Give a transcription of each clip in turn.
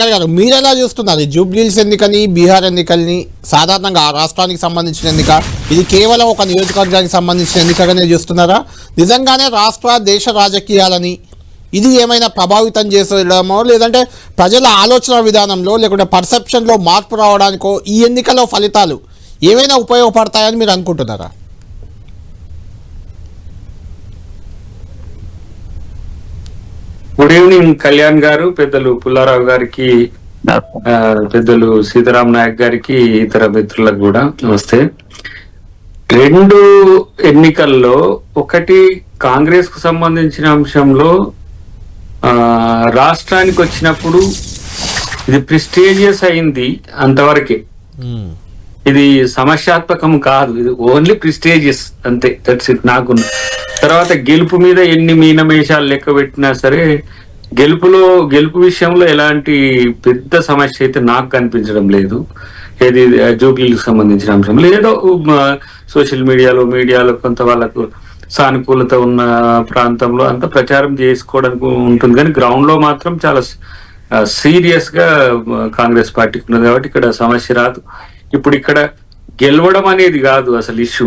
దయాకర్ గారు మీరు ఎలా చూస్తున్నారు? జూబ్లీల్స్ ఎన్నికని బీహార్ ఎన్నికల్ని సాధారణంగా ఆ రాష్ట్రానికి సంబంధించిన ఎన్నిక ఇది కేవలం ఒక నియోజకవర్గానికి సంబంధించిన ఎన్నికగానే చూస్తున్నారా? నిజంగానే రాష్ట్ర దేశ రాజకీయాలని ఇది ఏమైనా ప్రభావితం చేసేయడమో లేదంటే ప్రజల ఆలోచన విధానంలో లేకుంటే పర్సెప్షన్లో మార్పు రావడానికో ఈ ఎన్నికలో ఫలితాలు ఏమైనా ఉపయోగపడతాయని మీరు అనుకుంటున్నారా? గుడ్ ఈవినింగ్ కళ్యాణ్ గారు పెద్దలు పుల్లారావు గారికి పెద్దలు సీతారాం నాయక్ గారికి ఇతర మిత్రులకు కూడా నమస్తే. రెండు ఎన్నికల్లో ఒకటి కాంగ్రెస్కు సంబంధించిన అంశంలో రాష్ట్రానికి వచ్చినప్పుడు ఇది ప్రిస్టేజియస్ అయింది అంతవరకే. Hmm. ఇది సమస్యాత్మకం కాదు. ఇది ఓన్లీ ప్రిస్టేజియస్ అంతే. దట్స్ ఇట్ నాకు తర్వాత గెలుపు మీద ఎన్ని మీనమేషాలు లెక్క పెట్టినా సరే గెలుపులో గెలుపు విషయంలో ఎలాంటి పెద్ద సమస్య అయితే నాకు కనిపించడం లేదు. ఏది జూబ్లీకి సంబంధించిన అంశం. ఏదో సోషల్ మీడియాలో మీడియాలో కొంత వాళ్ళకు సానుకూలత ఉన్న ప్రాంతంలో అంత ప్రచారం చేసుకోవడానికి ఉంటుంది. కానీ గ్రౌండ్లో మాత్రం చాలా సీరియస్గా కాంగ్రెస్ పార్టీకి ఉన్నది కాబట్టి ఇక్కడ సమస్య రాదు. ఇప్పుడు ఇక్కడ గెలవడం అనేది కాదు అసలు ఇష్యూ.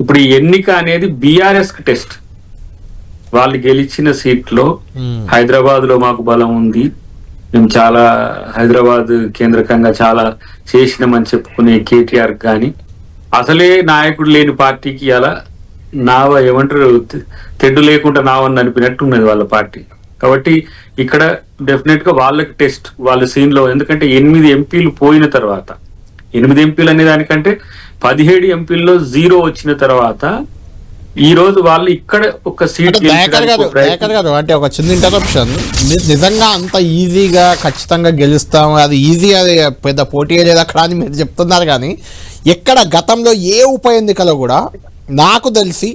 ఇప్పుడు ఈ ఎన్నిక అనేది బీఆర్ఎస్ టెస్ట్. వాళ్ళు గెలిచిన సీట్లో హైదరాబాద్లో మాకు బలం ఉంది. మేము చాలా హైదరాబాద్ కేంద్రకంగా చాలా చేసినామని చెప్పుకునే కేటీఆర్ కానీ అసలే నాయకుడు లేని పార్టీకి అలా నావ ఏమంటారు తెడ్డు లేకుండా నావని అనిపినట్టు ఉన్నది వాళ్ళ పార్టీ. కాబట్టి ఇక్కడ డెఫినెట్గా వాళ్ళకి టెస్ట్ వాళ్ళ సీన్లో ఎందుకంటే ఎనిమిది ఎంపీలు పోయిన తర్వాత ఎనిమిది ఎంపీలు అనే దానికంటే పదిహేడు ఎంపీల్లో జీరో వచ్చిన తర్వాత ఈ రోజు వాళ్ళు ఇక్కడ ఒక సీట్ గారు అంటే ఒక చిన్న ఇంటరప్షన్ నిజంగా అంత ఈజీగా ఖచ్చితంగా గెలుస్తాం అది ఈజీ అది పెద్ద పోటీ లేదు అక్కడ అని మీరు చెప్తున్నారు కానీ ఎక్కడ గతంలో ఏ ఉప ఎన్నికలో కూడా నాకు తెలిసి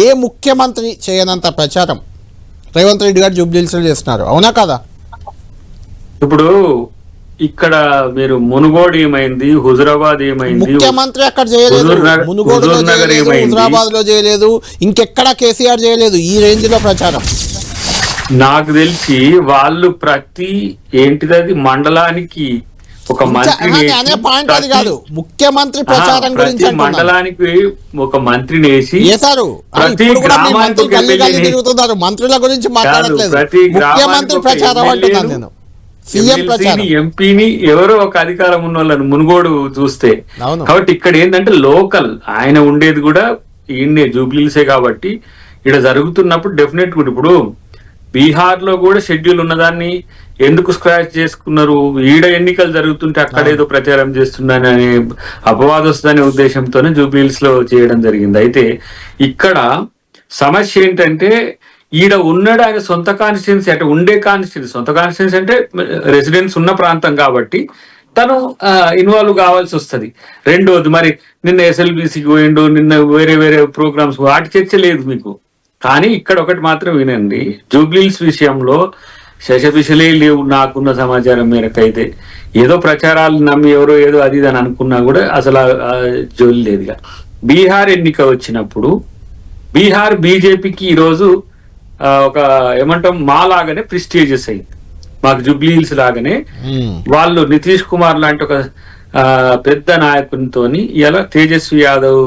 ఏ ముఖ్యమంత్రి చేయనంత ప్రచారం. రేవంత్ రెడ్డి గారు జూబ్లీల్స్లో చేస్తున్నారు. అవునా కదా? ఇప్పుడు ఇక్కడ మీరు మునుగోడు ఏమైంది? హుజరాబాద్ ఏమైంది? ముఖ్యమంత్రి అక్కడ చేయలేదు. ఏమైంది? హుజరాబాద్లో చేయలేదు ఇంకెక్కడ కేసీఆర్ చేయలేదు ఈ రేంజ్లో ప్రచారం? నాకు తెలిసి వాళ్ళు ప్రతి ఏంటిది అది మండలానికి ఒక ప్రతి- కాదు. ముఖ్యమంత్రి ప్రచారం గురించి. మండలానికి ఒక మంత్రిని వేసి ప్రతి మంత్రి గ్రామానికి మంత్రుల గురించి మాట్లాడట్లేదు. ముఖ్యమంత్రి ప్రచారం అంటున్నాను నేను. ఎంపీని ఎవరో ఒక అధికారం ఉన్న వాళ్ళని మునుగోడు చూస్తే. కాబట్టి ఇక్కడ ఏంటంటే లోకల్ ఆయన ఉండేది కూడా ఈయన్నే జూబ్లీసే కాబట్టి ఇక్కడ జరుగుతున్నప్పుడు డెఫినెట్ కూడా ఇప్పుడు బీహార్లో కూడా షెడ్యూల్ ఉన్నదాన్ని ఎందుకు స్క్రాచ్ చేసుకున్నారు? ఈడ ఎన్నికలు జరుగుతుంటే అక్కడ ఏదో ప్రచారం చేస్తున్నాననే అపవాదం వస్తుందనే ఉద్దేశంతోనే జూబ్లీస్లో చేయడం జరిగింది. అయితే ఇక్కడ సమస్య ఏంటంటే ఈడ ఉన్నాడు ఆయన సొంత కాన్స్టిట్యున్సీ అంటే ఉండే కాన్స్టిట్యున్సీ. సొంత కాన్స్టిట్యున్సీ అంటే రెసిడెన్స్ ఉన్న ప్రాంతం కాబట్టి తను ఇన్వాల్వ్ కావాల్సి వస్తది. రెండోది మరి నిన్న ఎస్ఎల్బిసికి పోయిండు నిన్న వేరే వేరే ప్రోగ్రామ్స్ వాటి చర్చ లేదు మీకు. కానీ ఇక్కడ ఒకటి మాత్రం వినండి. జూబ్లీస్ విషయంలో శశపిశలే లేవు నాకున్న సమాచారం మేరకు అయితే ఏదో ప్రచారాలు నమ్మి ఎవరో ఏదో అది ఇది అని అనుకున్నా కూడా అసలు జోలి లేదుగా. బీహార్ ఎన్నిక వచ్చినప్పుడు బీహార్ బీజేపీకి ఈరోజు ఒక ఏమంటాం మా లాగానే ప్రిస్టేజియస్ అయింది. మాకు జూబ్లీ హిల్స్ లాగానే. ఉమ్. వాళ్ళు నితీష్ కుమార్ లాంటి ఒక ఆ, పెద్ద నాయకునితోని ఇలా తేజస్వి యాదవ్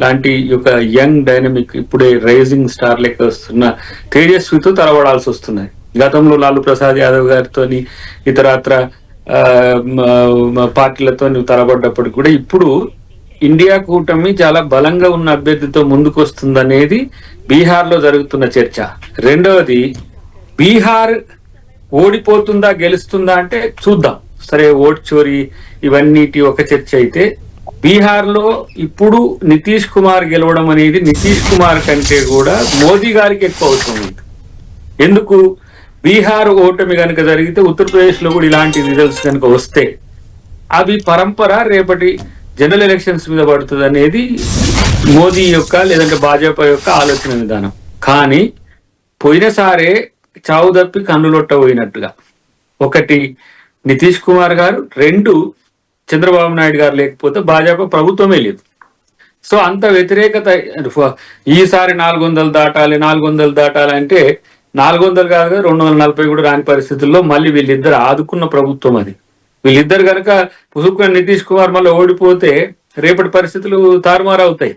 లాంటి ఒక యంగ్ డైనమిక్ ఇప్పుడే రైజింగ్ స్టార్ లెక్క వస్తున్న తేజస్వితో తలబడాల్సి వస్తున్నాయి. గతంలో లాలు ప్రసాద్ యాదవ్ గారితో ఇతరత్ర పార్టీలతో తలబడ్డప్పటికి కూడా ఇప్పుడు ఇండియా కూటమి చాలా బలంగా ఉన్న అభ్యర్థితో ముందుకు వస్తుందనేది బీహార్లో జరుగుతున్న చర్చ. రెండవది బీహార్ ఓడిపోతుందా గెలుస్తుందా అంటే చూద్దాం. సరే ఓట్ చోరీ ఇవన్నీటి ఒక చర్చ అయితే బీహార్లో ఇప్పుడు నితీష్ కుమార్ గెలవడం అనేది నితీష్ కుమార్ కంటే కూడా మోదీ గారికి ఎక్కువ అవసరం ఉంది. ఎందుకు? బీహార్ ఓటమి కనుక జరిగితే ఉత్తరప్రదేశ్లో కూడా ఇలాంటి రిజల్ట్స్ కనుక వస్తే అవి పరంపర రేపటి జనరల్ ఎలక్షన్స్ మీద పడుతుంది అనేది మోదీ యొక్క లేదంటే భాజపా యొక్క ఆలోచన విధానం. కానీ పోయినసారే చావు తప్పి కన్నులొట్ట పోయినట్టుగా. ఒకటి నితీష్ కుమార్ గారు రెండు చంద్రబాబు నాయుడు గారు లేకపోతే భాజపా ప్రభుత్వమే లేదు. సో అంత వ్యతిరేకత ఈసారి నాలుగు వందలు దాటాలి నాలుగు వందలు దాటాలి అంటే నాలుగు వందలు కాదు రెండు వందల నలభై కూడా రాని పరిస్థితుల్లో మళ్ళీ వీళ్ళిద్దరు ఆదుకున్న ప్రభుత్వం అది. వీళ్ళిద్దరు కనుక పుసుక్కున నితీష్ కుమార్ మళ్ళీ ఓడిపోతే రేపటి పరిస్థితులు తారుమారు అవుతాయి.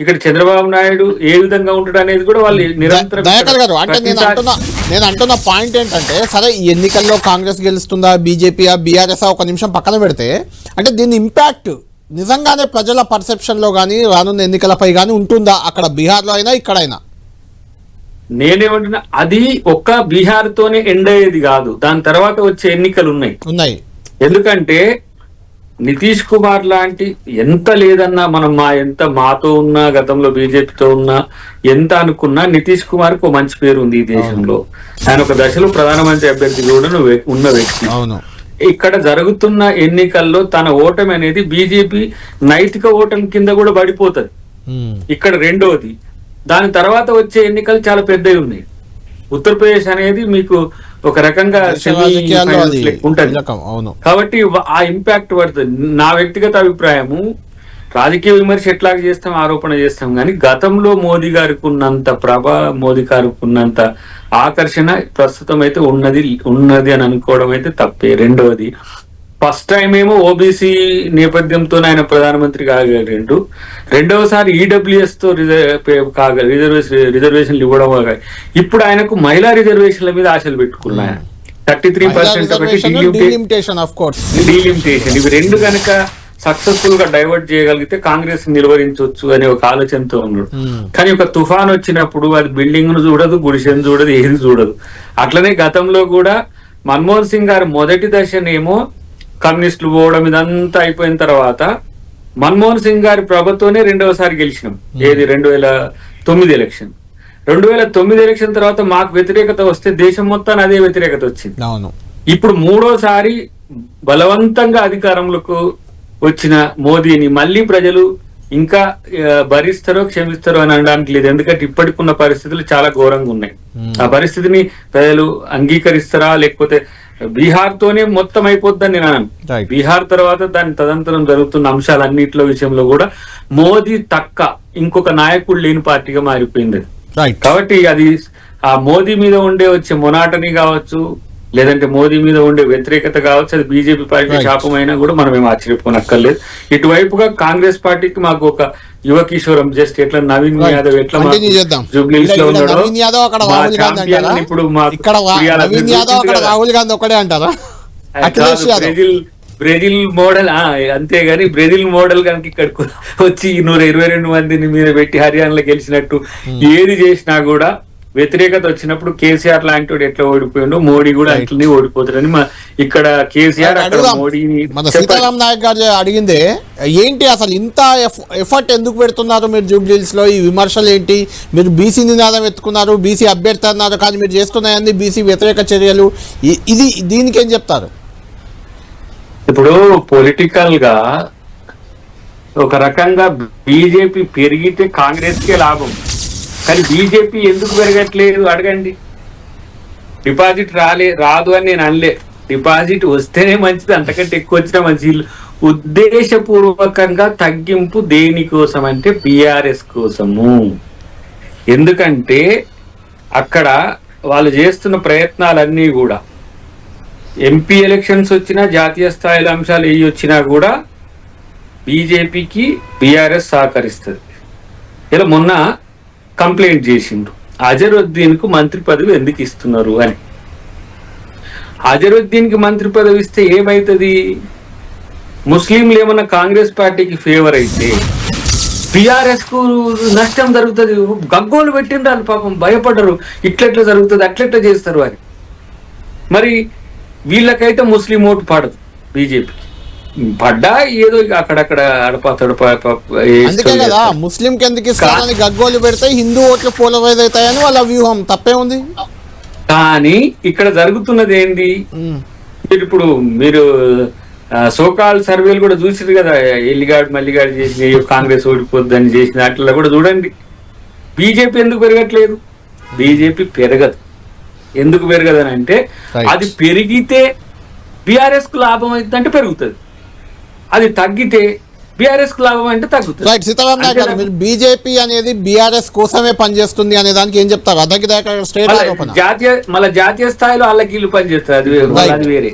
ఇక్కడ చంద్రబాబు నాయుడు ఏ విధంగా ఉంటాడు అనేది కూడా వాళ్ళు నిరంతరం గారు అంటే నేను అంటున్నా నేను అంటున్న పాయింట్ ఏంటంటే సరే ఈ ఎన్నికల్లో కాంగ్రెస్ గెలుస్తుందా బీజేపీ బీఆర్ఎస్ ఒక నిమిషం పక్కన పెడితే అంటే దీని ఇంపాక్ట్ నిజంగానే ప్రజల పర్సెప్షన్లో కానీ రానున్న ఎన్నికలపై కానీ ఉంటుందా? అక్కడ బీహార్లో అయినా ఇక్కడైనా? నేనేమంటున్నా అది ఒక్క బీహార్ తోనే ఎండ్ అయ్యేది కాదు. దాని తర్వాత వచ్చే ఎన్నికలు ఉన్నాయి. ఉన్నాయి. ఎందుకంటే నితీష్ కుమార్ లాంటి ఎంత లేదన్నా మనం మా ఎంత మాతో ఉన్నా గతంలో బీజేపీతో ఉన్నా ఎంత అనుకున్నా నితీష్ కుమార్కు మంచి పేరు ఉంది ఈ దేశంలో. ఆయన ఒక దశలో ప్రధానమంత్రి అభ్యర్థి కూడా ఉన్న వ్యక్తి. ఇక్కడ జరుగుతున్న ఎన్నికల్లో తన ఓటమి అనేది బీజేపీ నైతిక ఓటమి కింద కూడా పడిపోతది. ఇక్కడ రెండోది దాని తర్వాత వచ్చే ఎన్నికలు చాలా పెద్దవి ఉన్నాయి. ఉత్తరప్రదేశ్ అనేది మీకు ఒక రకంగా ఉంటది. అవును. కాబట్టి ఆ ఇంపాక్ట్ పడుతుంది నా వ్యక్తిగత అభిప్రాయము రాజకీయ విమర్శ ఎట్లా చేస్తాం ఆరోపణ చేస్తాం కానీ గతంలో మోదీ గారికి ఉన్నంత ప్రభ మోదీ గారికి ఉన్నంత ఆకర్షణ ప్రస్తుతం అయితే ఉన్నది ఉన్నది అని అనుకోవడం అయితే తప్పే. రెండవది ఫస్ట్ టైం ఏమో ఓబీసీ నేపథ్యంతో ఆయన ప్రధానమంత్రి కాగలిగిండు. రెండవసారి ఈడబ్ల్యూఎస్తో కాగ రిజర్వేషన్ రిజర్వేషన్లు ఇవ్వడం ఇప్పుడు ఆయనకు మహిళా రిజర్వేషన్ల మీద ఆశలు పెట్టుకున్నాయి. థర్టీ త్రీ పర్సెంట్ డీలిమిటేషన్ ఇవి రెండు కనుక సక్సెస్ఫుల్గా డైవర్ట్ చేయగలిగితే కాంగ్రెస్ నిలువరించవచ్చు అనే ఒక ఆలోచనతో ఉన్నాడు. కానీ ఒక తుఫాన్ వచ్చినప్పుడు అది బిల్డింగ్ను చూడదు గుడిసెను చూడదు ఏది చూడదు. అట్లనే గతంలో కూడా మన్మోహన్ సింగ్ గారు మొదటి దశనేమో కమ్యూనిస్టులు పోవడం ఇదంతా అయిపోయిన తర్వాత మన్మోహన్ సింగ్ గారి ప్రభుత్వనే రెండవసారి గెలిచినాం. ఏది? రెండు వేల తొమ్మిది ఎలక్షన్ రెండు వేల తొమ్మిది ఎలక్షన్ తర్వాత మాకు వ్యతిరేకత వస్తే దేశం మొత్తాన్ని అదే వ్యతిరేకత వచ్చింది. ఇప్పుడు మూడోసారి బలవంతంగా అధికారంలోకి వచ్చిన మోదీని మళ్ళీ ప్రజలు ఇంకా భరిస్తారో క్షమిస్తారో అని అనడానికి లేదు. ఎందుకంటే ఇప్పటికున్న పరిస్థితులు చాలా ఘోరంగా ఉన్నాయి. ఆ పరిస్థితిని ప్రజలు అంగీకరిస్తారా? లేకపోతే బీహార్ తోనే మొత్తం అయిపోద్దని నేను. బీహార్ తర్వాత దాని తదంతరం జరుగుతున్న అంశాలన్నింటిలో విషయంలో కూడా మోదీ తక్క ఇంకొక నాయకుడు లేని పార్టీగా మారిపోయింది. కాబట్టి అది ఆ మోదీ మీద ఉండే వచ్చే మొనాటని కావచ్చు లేదంటే మోదీ మీద ఉండే వ్యతిరేకత కావచ్చు అది బీజేపీ పార్టీ. శాపమైనా కూడా మనం ఏం ఆశ్చర్యపోనక్కర్లేదు ఇటువైపుగా కాంగ్రెస్ పార్టీకి మాకు ఒక యువ కిషోరం జస్ట్ ఎట్లా నవీన్. యాదవ్ ఎట్లా. జూబ్లీస్లో ఇక్కడ ఉన్నాడో? ఇప్పుడు ఇక్కడ. రాహుల్ గాంధీ ఒకడే అంటారా బ్రెజిల్ బ్రెజిల్ మోడల్ అంతేగాని బ్రెజిల్ మోడల్ కనుక ఇక్కడికి వచ్చి నూర ఇరవై రెండు మందిని మీద పెట్టి హర్యానాలో గెలిచినట్టు ఏది చేసినా కూడా వ్యతిరేకత వచ్చినప్పుడు కేసీఆర్ లాంటి వాడు ఎట్లా ఓడిపోయిండో మోడీ కూడా అట్లనే ఓడిపోతాడని ఇక్కడ కేసీఆర్ అక్కడ. మోడీని మన. సీతారాం నాయక్ గారు అడిగిందే ఏంటి అసలు ఇంత ఎఫ్- ఎఫర్ట్ ఎందుకు పెడుతున్నారు మీరు జూబ్లీస్లో ఈ విమర్శలు ఏంటి? మీరు బీసీ నినాదం ఎత్తుకున్నారు బీసీ అభ్యర్థి అన్నారు కానీ మీరు చేస్తున్నాయండి బీసీ వ్యతిరేక చర్యలు. ఇది దీనికి ఏం చెప్తారు? ఇప్పుడు పొలిటికల్గా ఒక రకంగా బీజేపీ పెరిగితే కాంగ్రెస్ కే లాభం. కానీ బీజేపీ ఎందుకు పెరగట్లేదు? అడగండి. డిపాజిట్ రాలే రాదు అని నేను అనలే. డిపాజిట్ వస్తేనే మంచిది అంతకంటే ఎక్కువ వచ్చినా మంచిది. ఉద్దేశపూర్వకంగా తగ్గింపు దేనికోసం అంటే బీఆర్ఎస్ కోసము. ఎందుకంటే అక్కడ వాళ్ళు చేస్తున్న ప్రయత్నాలన్నీ కూడా ఎంపీ ఎలక్షన్స్ వచ్చినా జాతీయ స్థాయిలో అంశాలు ఏ వచ్చినా కూడా బీజేపీకి బీఆర్ఎస్ సహకరిస్తుంది. ఇలా మొన్న కంప్లైంట్ చేసిండ్రు అజరుద్దీన్కు మంత్రి పదవి ఎందుకు ఇస్తున్నారు అని. అజరుద్దీన్కి మంత్రి పదవి ఇస్తే ఏమవుతుంది ముస్లింలు ఏమన్నా కాంగ్రెస్ పార్టీకి ఫేవర్ అయితే బీఆర్ఎస్కు నష్టం జరుగుతుంది. గగ్గోలు పెట్టిండ్రు వాళ్ళు పాపం భయపడరు ఇట్లెట్లా జరుగుతుంది అట్లెట్లా చేస్తారు అని. మరి వీళ్ళకైతే ముస్లిం ఓటు పడదు బీజేపీకి. పడ్డా ఏదో ఇక అక్కడక్కడ అడపా తడప అందుకే కదా ముస్లిం ఎందుకు ఇస్తారని గగ్గోలు పెడితే హిందూ ఓట్లు పోలరైజ్ అవుతాయని వాళ్ళ వ్యూహం. తప్పే ఉంది? కానీ ఇక్కడ జరుగుతున్నది ఏంది? మీరు ఇప్పుడు మీరు సోకాల్ సర్వేలు కూడా చూసిరు కదా ఎల్లిగాడు మల్లిగాడు చేసిన కాంగ్రెస్ ఓడిపోద్దని చేసిన వాటిలో కూడా చూడండి. బీజేపీ ఎందుకు పెరగట్లేదు? బీజేపీ పెరగదు. ఎందుకు పెరగదని అంటే. అది పెరిగితే బీఆర్ఎస్కు లాభం అవుతుందంటే పెరుగుతుంది. అది తగ్గితే బీఆర్ఎస్కు లాభం అంటే తగ్గుతుంది. రైట్ సీతారాం నాయక్ గారు మీరు బీజేపీ అనేది బీఆర్ఎస్ కోసమే పనిచేస్తుంది అనే దానికి ఏం చెప్తారు? దాకా స్టేట్ జాతీయ మళ్ళీ జాతీయ స్థాయిలో వాళ్ళకి ఇల్లు పనిచేస్తుంది అది వే- Right. అది వేరే.